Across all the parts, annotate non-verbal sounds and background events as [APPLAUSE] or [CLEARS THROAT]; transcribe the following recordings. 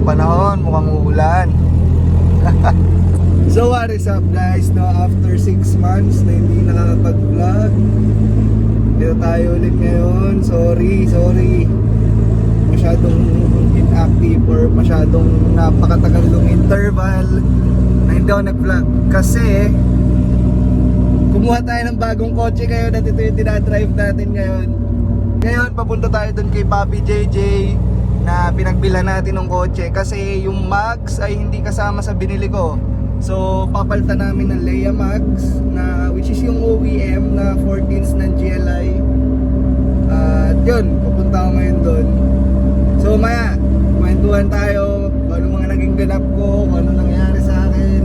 ng panahon, mukhang uulan. [LAUGHS] so what is up guys, no? After 6 months na hindi nakakapag-vlog, dito tayo ulit ngayon. Sorry, sorry. Masyadong inactive or masyadong napakatagal ng interval na hindi ako nag-vlog. Kasi, kumuha tayo ng bagong kotse ngayon at ito yung dinadrive natin ngayon. Ngayon, papunta tayo dun kay Papi JJ na pinagbilan natin ng kotse kasi yung Max ay hindi kasama sa binili ko. So, papalitan namin ng Leia Max na which is yung OEM na 14s ng GLI. At yun, papunta ako ngayon doon. So, maya, kwentuhan tayo kung ano mga naging ganap ko, ano nangyari sa akin.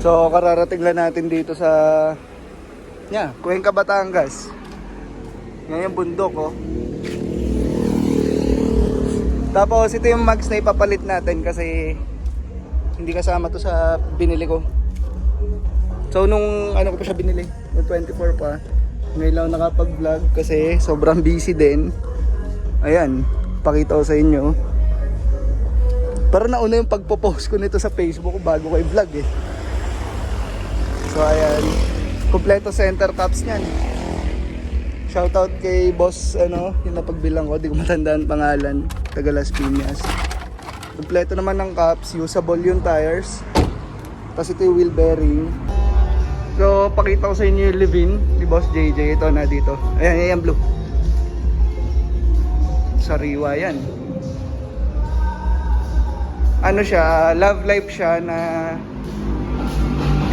So, kararating lang natin dito sa Yeah, Cuenca, Batangas. Yung bundok, oh. Tapos ito yung mags na ipapalit natin kasi hindi kasama to sa binili ko. So nung ano ko pa siya binili, yung 24 pa. Ngayon lang nakapag-vlog kasi sobrang busy din. Ayan, pakita ko sa inyo. Pero nauna yung pagpo-post ko nito sa Facebook bago ko i-vlog eh. So ayan, kompleto center caps niyan. Shoutout kay boss ano, yung napagbilang ko, di ko matandaan pangalan, taga Las Piñas. Kompleto naman ng caps, usable yung tires. Tapos ito yung wheel bearing. So, pakita ko sa inyo yung Levin ni Boss JJ. Ito na dito. Ayan, ayan, blue. Sariwa yan. Ano siya, love life siya na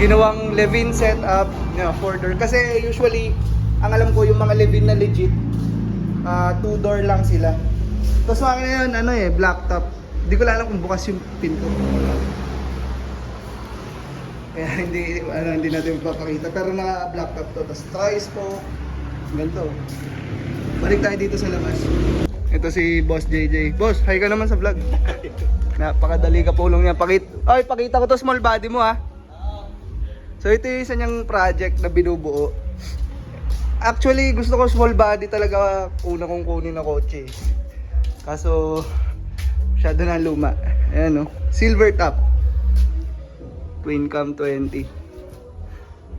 ginawang Levin setup know, four door. Kasi usually, ang alam ko yung mga Levin na legit, ah, two door lang sila. Tapos sa akin yun, ano eh, black top. Hindi ko alam kung bukas yung pinto. Kaya [LAUGHS] hindi, ano, hindi natin papakita. Pero naka black top to. Tapos tries po. Ganito. Balik tayo dito sa labas. Ito si Boss JJ. Boss, hi ka naman sa vlog. [LAUGHS] Napakadali ka pulong niya. Pakit Ay, pakita ko to small body mo ha. So ito yung isa niyang project na binubuo. Actually, gusto ko small body talaga una kong kunin na kotse. Kaso, masyado na luma. Ayan o. Silver top. Twin Cam 20.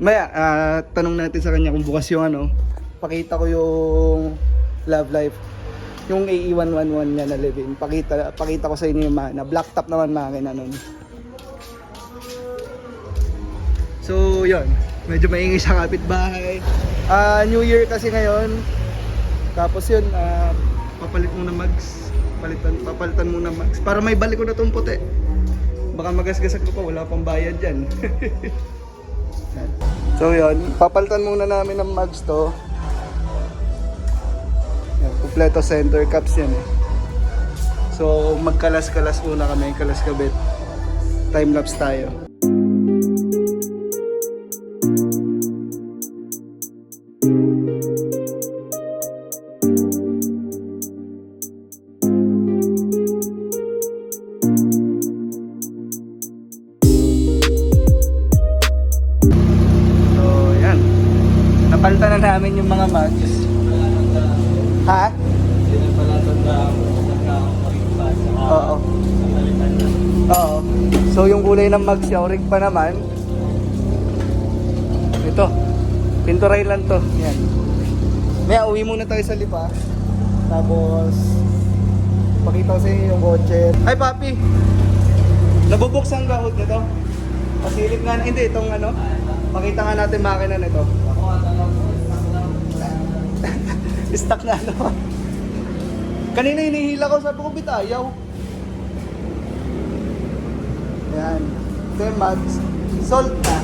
Maya, ah, tanong natin sa kanya kung bukas yung ano. Pakita ko yung love life. Yung AE111 niya na living. Pakita, pakita ko sa inyo yung na black top naman makina nun. So, yun. Medyo maingay sa kapitbahay. Ah, New Year kasi ngayon. Tapos yun, ah, papalit muna mags. Palitan, papalitan muna mags. Para may balik ko na itong puti. Baka magasgasak ko pa, wala pang bayad dyan. [LAUGHS] so yun, papalitan muna namin ng mags to. Yan, kompleto center caps yan eh. So magkalas-kalas muna kami, kalas kabit. Time lapse tayo. Kulay ng mags yung rig pa naman. Ito. Pinturay lang to. Yan. Maya, uwi muna tayo sa lipa. Tapos, pakita ko sa inyo yung kotse. Ay, papi! Nabubuksan ka hood nito? Pasilip nga hindi, itong ano. Pakita nga natin makina nito. [LAUGHS] Stuck na ano. Kanina hinihila ko sa bukubit ayaw. Yan. Ito yung. Salt na.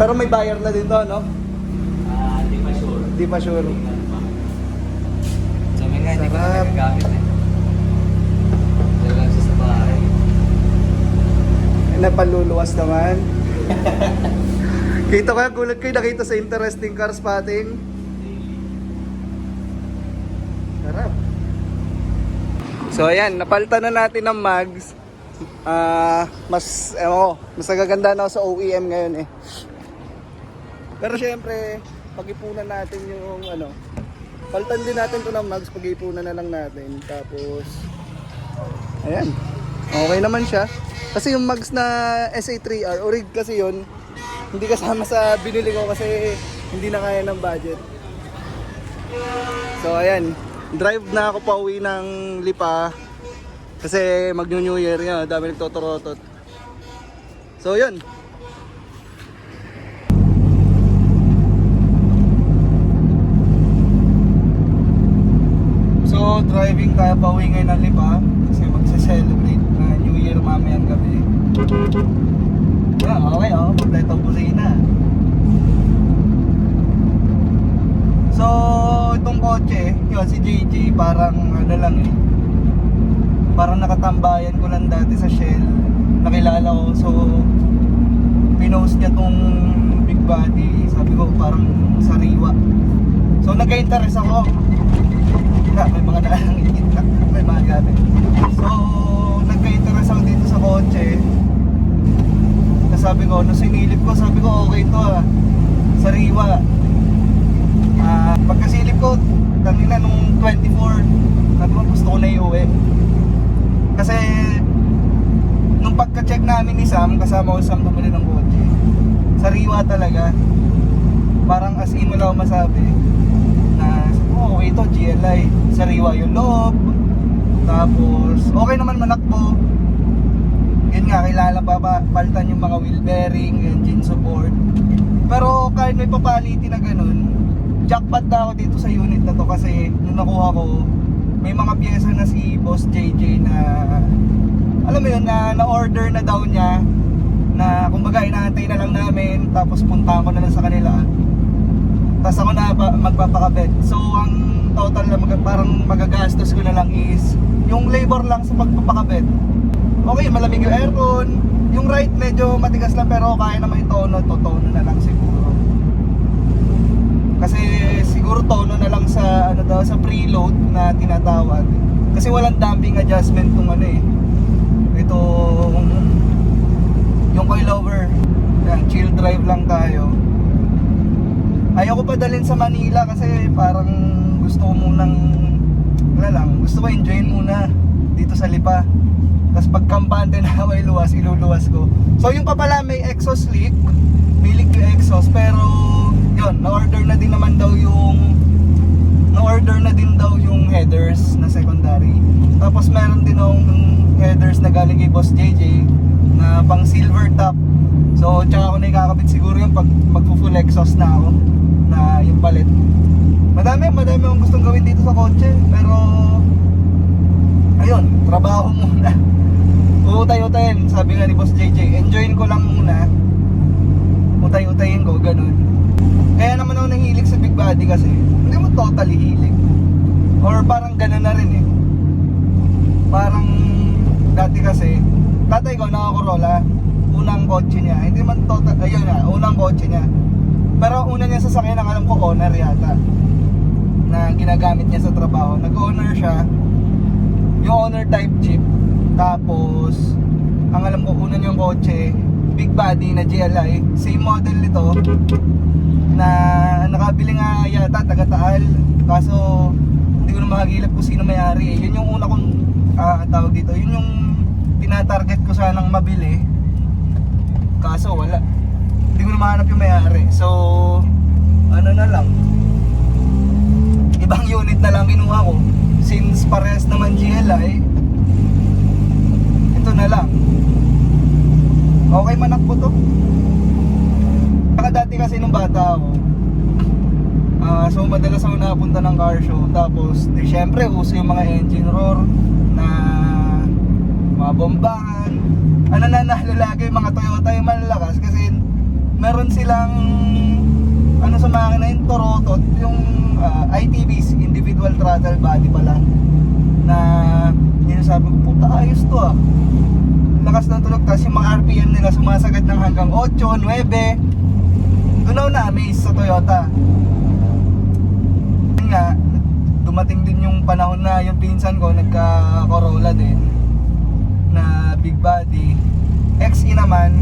Pero may buyer na dito, no? Hindi pa sure. Hindi pa sure. Sa amin nga, hindi ko na nagagamit eh. Dala lang siya sa bahay. Napaluluwas naman. [LAUGHS] Kita ko yung gulat kayo nakita sa interesting car spotting. So ayan, napalitan na natin ng mags. Ah, mas ewan ko, mas nagaganda na ako sa OEM ngayon eh. Pero syempre, pag-ipunan natin yung ano, Paltan din natin to ng mags, pag-ipunan na lang natin. Tapos, ayan. Okay naman siya. Kasi yung mags na SA3R, orig kasi yon hindi kasama sa binili ko kasi hindi na kaya ng budget. So ayan, drive na ako pa uwi ng Lipa kasi mag New Year nga, dami nagtotorotot. So yun. So driving tayo pa uwi ngayon ng Lipa kasi magse-celebrate na New Year mamayang gabi. Yeah, okay oh, kompleto busina. So, itong kotse, yun, si JJ, parang ano lang eh. Parang nakatambayan ko lang dati sa Shell. Nakilala ko, so pinost niya tong big body. Sabi ko, parang sariwa. So, nagka-interest ako. Na, may mga nangingit na, may mga gamit. So, nagka-interest ako dito sa kotse. Tapos sabi ko, nung sinilip ko, sabi ko, okay to ah. Sariwa. Ah, pagkasilip ko, kanina nung 24, sabi ko gusto ko na iuwi. Kasi nung pagka-check namin ni Sam, kasama ko Sam bumili ng kotse. Sariwa talaga. Parang as in wala masabi. Na, oh, okay to, GLI. Sariwa yung loob. Tapos, okay naman manakbo. Yun nga, kailangan pa ba palitan yung mga wheel bearing, engine support. Pero kahit may papaliti na ganun, jackpot na ako dito sa unit na to kasi nung nakuha ko, may mga pyesa na si Boss JJ na alam mo yun, na na-order na daw niya na kumbaga inaantay na lang namin tapos punta ko na lang sa kanila. Tapos ako na pa, magpapakabit. So ang total na mag, parang magagastos ko na lang is yung labor lang sa pagpapakabit. Okay malamig yung aircon. Yung right medyo matigas lang pero kaya naman itono to tono na lang siguro kasi siguro tono na lang sa ano daw sa preload na tinatawag. Kasi walang damping adjustment tong ano eh. Itong yung coilover. Yan, chill drive lang tayo. Ayoko pa dalhin sa Manila kasi parang gusto ko munang wala lang, gusto ko enjoyin muna dito sa Lipa. Tapos pag kampante na ako iluwas, iluluwas ko. So yung pa pala may exhaust leak, may leak yung exhaust pero yun, na-order na din naman daw yung na-order na din daw yung headers na secondary. Tapos meron din ng headers na galing kay Boss JJ na pang silver top. So tsaka ako na ikakabit siguro yung pag magpo-full exhaust na ako na yung palit. Madami, madami akong gustong gawin dito sa kotse pero ayun, trabaho [LAUGHS] muna. Utay-utayin, sabi nga ni Boss JJ, enjoyin ko lang muna. Utay-utayin ko, ganun. Kaya naman ako nahilig sa big body kasi hindi mo totally hilig. Or parang ganun na rin eh. Parang dati kasi, tatay ko naka Corolla, unang kotse niya. Hindi man total, ayun na, unang kotse niya. Pero una niya sasakyan, ang alam ko owner yata. Na ginagamit niya sa trabaho. Nag-owner siya, yung owner type jeep. Tapos, ang alam ko una niyang kotse, big body na GLI. Same model nito na nakabili nga yata taga Taal. Kaso hindi ko na makagilap kung sino may-ari. Yun yung una kong ah, tawag dito. Yun yung tinatarget ko sanang mabili. Kaso wala. Hindi ko na mahanap yung may-ari. So ano na lang. Ibang unit na lang kinuha ko. Since parehas naman GLI ito na lang. Okay manakbo to Saka dati kasi nung bata ako, ah so madalas ako napunta ng car show. Tapos, di syempre, uso yung mga engine roar na mga bombahan. Ano nanalo lagi yung mga Toyota yung malalakas kasi meron silang ano sa makina yung Torotot, yung ah, ITBs, individual throttle body pala na yun sabi ko, puta ayos to ah lakas ng tunog tapos yung mga RPM nila sumasagad ng hanggang 8, 9 doon na-amaze sa Toyota yun nga dumating din yung panahon na yung pinsan ko nagka Corolla din na big body XE naman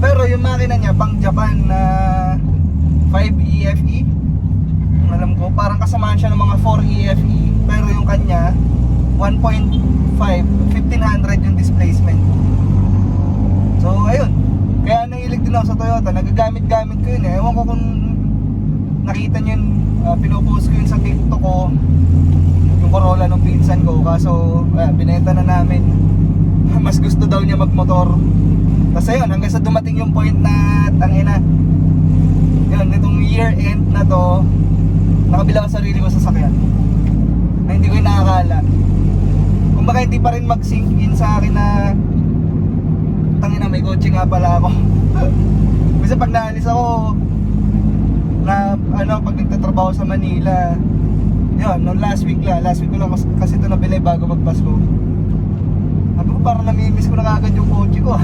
pero yung makina niya pang Japan na 5 EFE ang alam ko. Parang kasamaan siya ng mga 4 EFE. Pero yung kanya, 1.5, 1500 yung displacement. So, ayun. Kaya nahilig din ako sa Toyota. Nagagamit-gamit ko yun eh. Ewan ko kung nakita nyo yun, uh, pinupost ko yun sa TikTok ko. Yung Corolla ng pinsan ko. Kaso, uh, binenta na namin. [LAUGHS] Mas gusto daw niya magmotor. Tapos ayun, hanggang sa dumating yung point na tangina. Yun, itong year end na to, nakabila ko sarili ko sa sakyan. Na hindi ko. Kung baka hindi pa rin mag-sink in sa akin na tangina may kotse nga pala ako. [LAUGHS] Kasi pag naalis ako, na ano, pag nagtatrabaho sa Manila, yun, no last week lang, last week ko lang kas- kasi ito nabili bago magpasko. Sabi ko parang namimiss ko na kagad yung kotse ko.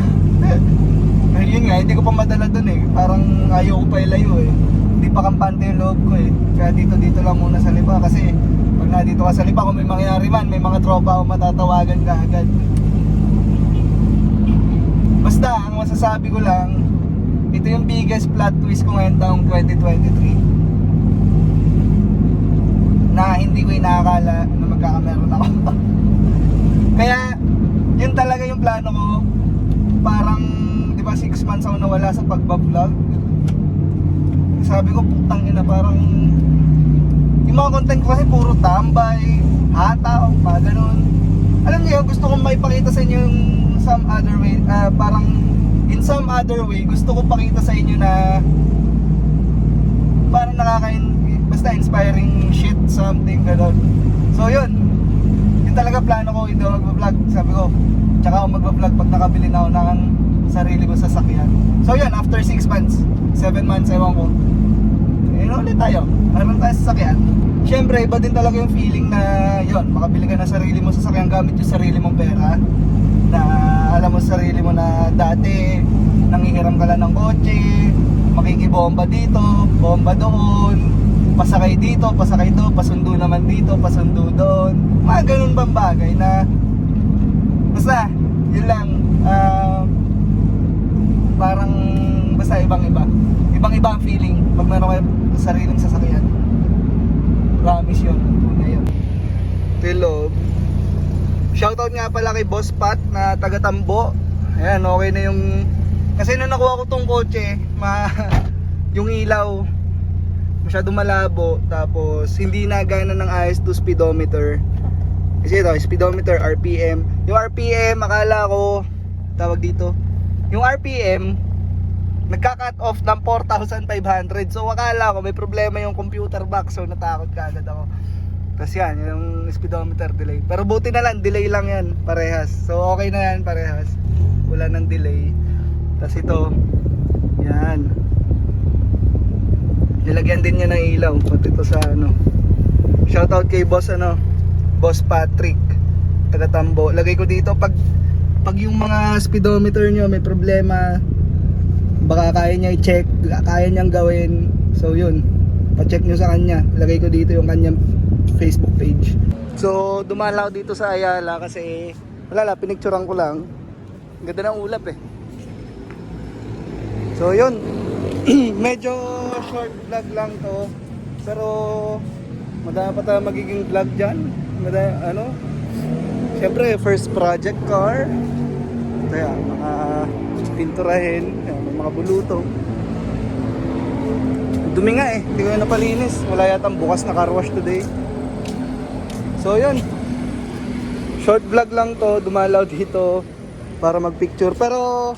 [LAUGHS] Dahil yun nga, hindi ko pa madala dun eh. Parang ayaw ko pa ilayo eh. Hindi pa kampante yung loob ko eh. Kaya dito dito lang muna sa liba kasi pag nandito ka sa liba, kung may mangyari man, may mga tropa ako matatawagan ka agad. Basta, ang masasabi ko lang, ito yung biggest plot twist ko ngayon taong 2023 na hindi ko inakala na magkakameron ako. [LAUGHS] Kaya, yun talaga yung plano ko. Parang, di ba, 6 months ako nawala sa pagbablog. Sabi ko, putang ina, parang yung mga content ko kasi puro tambay, hataw, mga ganun. Alam niyo, gusto kong maipakita sa inyo yung some other way, ah, parang in some other way, gusto ko pakita sa inyo na parang nakaka basta inspiring shit, something, gano'n. So yun, yun talaga plano ko, hindi ako magbablog. Sabi ko, tsaka ako magbablog pag nakabili na ako ng sarili ko sasakyan. So yun, after 6 months, 7 months, ewan ko, eh, ulit tayo. Meron tayo sasakyan. Siyempre, iba din talaga yung feeling na yon makabili ka na sarili mo sasakyan gamit yung sarili mong pera. Na alam mo sa sarili mo na dati, nangihiram ka lang ng kotse, makikibomba dito, bomba doon, pasakay dito, pasakay doon, pasundo naman dito, pasundo doon. Mga ganun bang bagay na basta, yun lang. ah, parang basta ibang iba. Ibang iba ang feeling pag meron kayo sariling sasakyan. Promise yun. Tunay yun. Loob. Shoutout nga pala kay Boss Pat na taga Tambo. Ayan, okay na yung... Kasi nung nakuha ko tong kotse, ma... [LAUGHS] yung ilaw, masyadong malabo. Tapos, hindi nagana ng ayos to speedometer. Kasi ito, speedometer, RPM. Yung RPM, akala ko, tawag dito, yung RPM, nagka-cut off ng 4,500. So akala ko may problema yung computer box. So natakot ka agad ako. Tapos yan, yung speedometer delay. Pero buti na lang, delay lang yan, parehas. So okay na yan, parehas. Wala nang delay. Tapos ito, yan. Nilagyan din niya ng ilaw, pati ito sa ano. Shoutout kay boss ano, Boss Patrick, taga. Lagay ko dito pag pag yung mga speedometer nyo may problema, baka kaya niya i-check, kaya niyang gawin. So yun, pa-check nyo sa kanya. Lagay ko dito yung kanyang Facebook page. So dumalaw dito sa Ayala kasi wala lang, pinicturean ko lang. Ang Ganda ng ulap eh. So yun, [CLEARS THROAT] medyo short vlog lang to. Pero madami pa tayo magiging vlog dyan. Madami, ano, Siyempre, first project car. Yan, mga pinturahin, mga bulutong. Dumi nga eh, hindi ko na napalinis. Wala yatang bukas na car wash today. So yun, short vlog lang to, dumalaw dito para magpicture. Pero,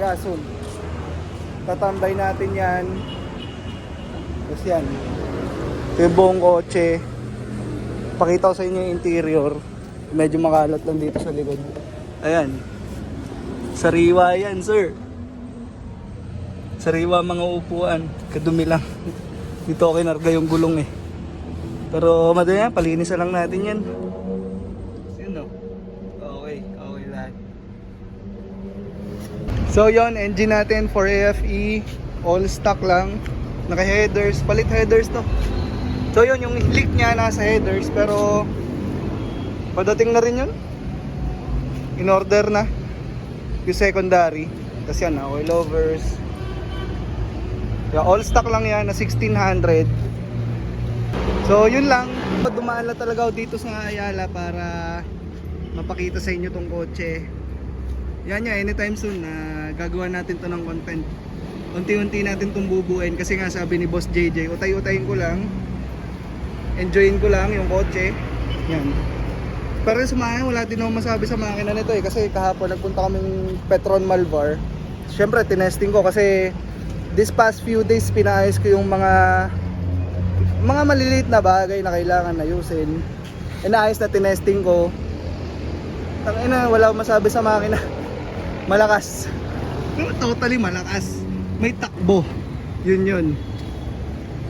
yeah, soon. Tatambay natin yan. Tapos yan. Ito yung buong kotse. Pakita ko sa inyo yung interior. Medyo makalat lang dito sa likod. Ayan. Sariwa yan, sir. Sariwa mga upuan. Kadumi lang. Dito ako kinarga yung gulong eh. Pero madali yan, palinisan lang natin yan. Yun. Okay, okay lahat. So yon engine natin for AFE. All stock lang. Naka headers, palit headers to. So yun, yung leak niya nasa headers pero padating na rin yun. In order na. Yung secondary. Tapos yan, oil overs. Yeah, all stock lang yan na 1600. So yun lang, dumaan lang talaga ako dito sa Ayala para mapakita sa inyo tong kotse. Yan yan, anytime soon na gagawa natin to ng content. Unti-unti natin itong bubuin kasi nga sabi ni Boss JJ, utay-utayin ko lang. Enjoyin ko lang yung kotse. Yan. Pero sa mga wala din akong masabi sa makina nito eh kasi kahapon nagpunta kaming Petron Malvar. Siyempre tinesting ko kasi this past few days pinaayos ko yung mga mga maliliit na bagay na kailangan ayusin. Inaayos na tinesting ko. Tangina, wala akong masabi sa makina. [LAUGHS] Malakas. [LAUGHS] Totally malakas. May takbo. Yun yun.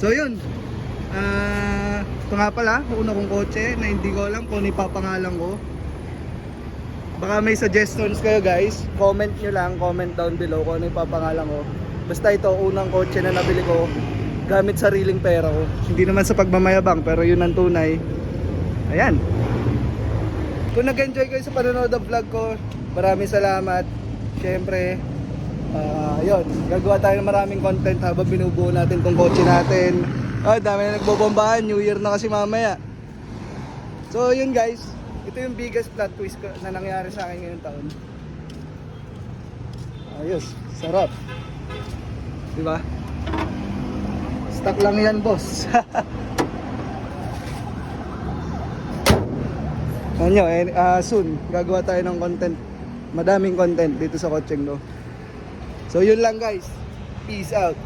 So yun. Ah, ito nga pala, una kong kotse na hindi ko alam kung ano ipapangalan ko. Baka may suggestions kayo guys. Comment nyo lang, comment down below kung ano ipapangalan ko. Basta ito, unang kotse na nabili ko gamit sariling pera ko. Hindi naman sa pagmamayabang, pero yun ang tunay. Ayan. Kung nag-enjoy kayo sa panonood ng vlog ko, maraming salamat. Siyempre, ah yun, gagawa tayo ng maraming content habang binubuo natin tong kotse natin. Ah, dami na nagbobombahan, New Year na kasi mamaya. So yun guys, ito yung biggest plot twist ko na nangyari sa akin ngayong taon. Ayos, sarap. Di ba? Stock lang yan, boss. [LAUGHS] Ano eh, ah, soon, gagawa tayo ng content. Madaming content dito sa Kotseng, no? So, yun lang guys. Peace out.